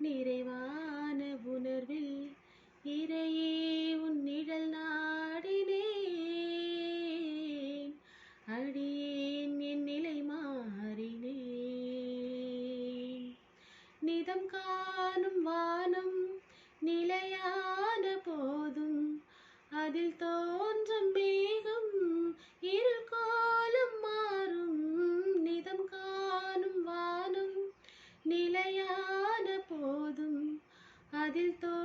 நிறைவான உணர்வில் இறையே உன் நிழல் நாடினேன். அடியேன் என் நிலை மாறினேன். நிதம் காணும் வானம் நிலையான போதும் அதில் தோன்றும் மேகம் இருள் दिल तो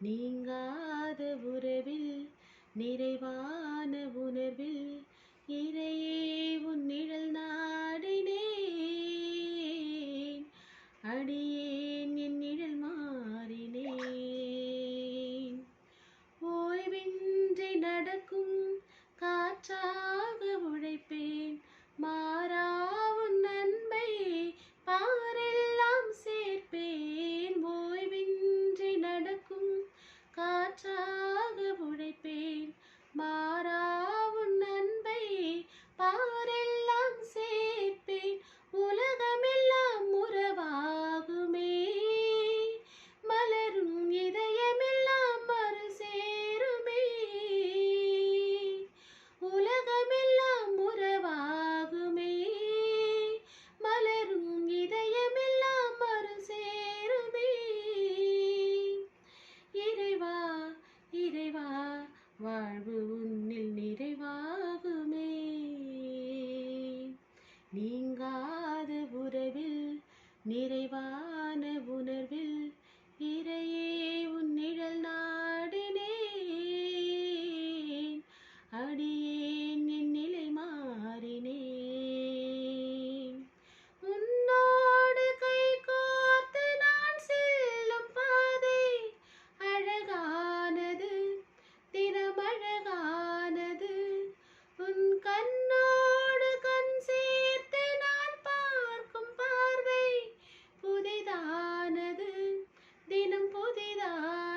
நீங்காத செய்தார்